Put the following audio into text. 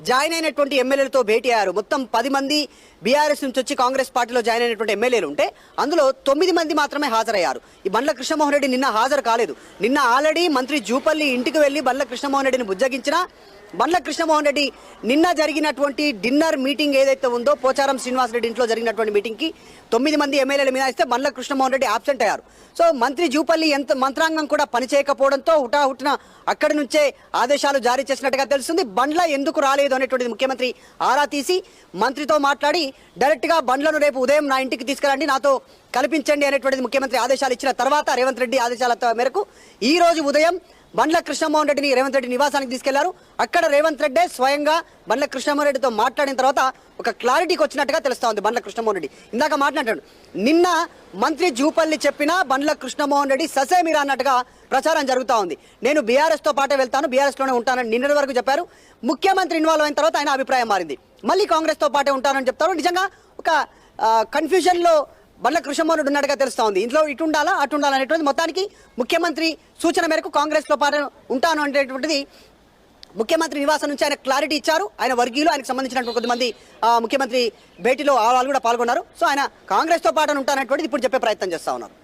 Join అయినటువంటి ఎమ్మెల్యేలతో భేటీ అయ్యారు. మొత్తం పది మంది బీఆర్ఎస్ నుంచి వచ్చి కాంగ్రెస్ పార్టీలో జాయిన్ అయినటువంటి ఎమ్మెల్యేలు ఉంటే అందులో తొమ్మిది మంది మాత్రమే హాజరయ్యారు. ఈ బండ్ల కృష్ణమోహన్ రెడ్డి నిన్న హాజరు కాలేదు. నిన్న ఆల్రెడీ మంత్రి జూపల్లి ఇంటికి వెళ్ళి బండ్ల కృష్ణమోహన్ రెడ్డిని బుజ్జగించినా బండ్ల కృష్ణమోహన్ రెడ్డి నిన్న జరిగినటువంటి డిన్నర్ మీటింగ్ ఏదైతే ఉందో పోచారం శ్రీనివాస్ రెడ్డి ఇంట్లో జరిగినటువంటి మీటింగ్కి తొమ్మిది మంది ఎమ్మెల్యేల మీద ఇస్తే బండ్ల కృష్ణమోహన్ రెడ్డి ఆబ్సెంట్ అయ్యారు. సో మంత్రి జూపల్లి ఎంత మంత్రాంగం కూడా పనిచేయకపోవడంతో హుటాహుటిన అక్కడి నుంచే ఆదేశాలు జారీ చేసినట్టుగా తెలుస్తుంది. బండ్ల ఎందుకు రాలేదు? అనేటువంటిది ముఖ్యమంత్రి ఆరా తీసి మంత్రితో మాట్లాడి డైరెక్ట్గా బండ్లను రేపు ఉదయం నా ఇంటికి తీసుకురండి నాతో కల్పించండి అనేటువంటిది ముఖ్యమంత్రి ఆదేశాలు ఇచ్చిన తర్వాత రేవంత్ రెడ్డి ఆదేశాల మేరకు ఈ రోజు ఉదయం బండ్ల కృష్ణమోహన్ రెడ్డిని రేవంత్ రెడ్డి నివాసానికి తీసుకెళ్ళారు. అక్కడ రేవంత్ రెడ్డి స్వయంగా బండ్ల కృష్ణమోహన్ రెడ్డితో మాట్లాడిన తర్వాత ఒక క్లారిటీకి వచ్చినట్టుగా తెలుస్తా ఉంది బండ్ల కృష్ణమోహన్ రెడ్డి. ఇందాక మాట్లాడాడు నిన్న మంత్రి జూపల్లి చెప్పిన బండ్ల కృష్ణమోహన్ రెడ్డి ససేమిరా అన్నట్టుగా ప్రచారం జరుగుతూ ఉంది నేను బీఆర్ఎస్తో పాటే వెళ్తాను బీఆర్ఎస్లోనే ఉంటానని నిన్నటి వరకు చెప్పారు. ముఖ్యమంత్రి ఇన్వాల్వ్ అయిన తర్వాత ఆయన అభిప్రాయం మారింది. మళ్ళీ కాంగ్రెస్తో పాటే ఉంటానని చెప్తారు. నిజంగా ఒక కన్ఫ్యూజన్లో బండ్ల కృష్ణమోహనుడు ఉన్నట్టుగా తెలుస్తా ఉంది. ఇంట్లో ఇటు ఉండాలా అటు ఉండాలా మొత్తానికి ముఖ్యమంత్రి సూచన మేరకు కాంగ్రెస్లో పాటు ఉంటాను అనేటువంటిది ముఖ్యమంత్రి నివాసం నుంచి ఆయన క్లారిటీ ఇచ్చారు. ఆయన వర్గీయులు ఆయనకు సంబంధించినటువంటి కొంతమంది ఆ, ముఖ్యమంత్రి భేటీలో ఆ వాళ్ళు కూడా పాల్గొన్నారు. సో ఆయన కాంగ్రెస్తో పాటు ఉంటానటువంటిది ఇప్పుడు చెప్పే ప్రయత్నం చేస్తా ఉన్నారు.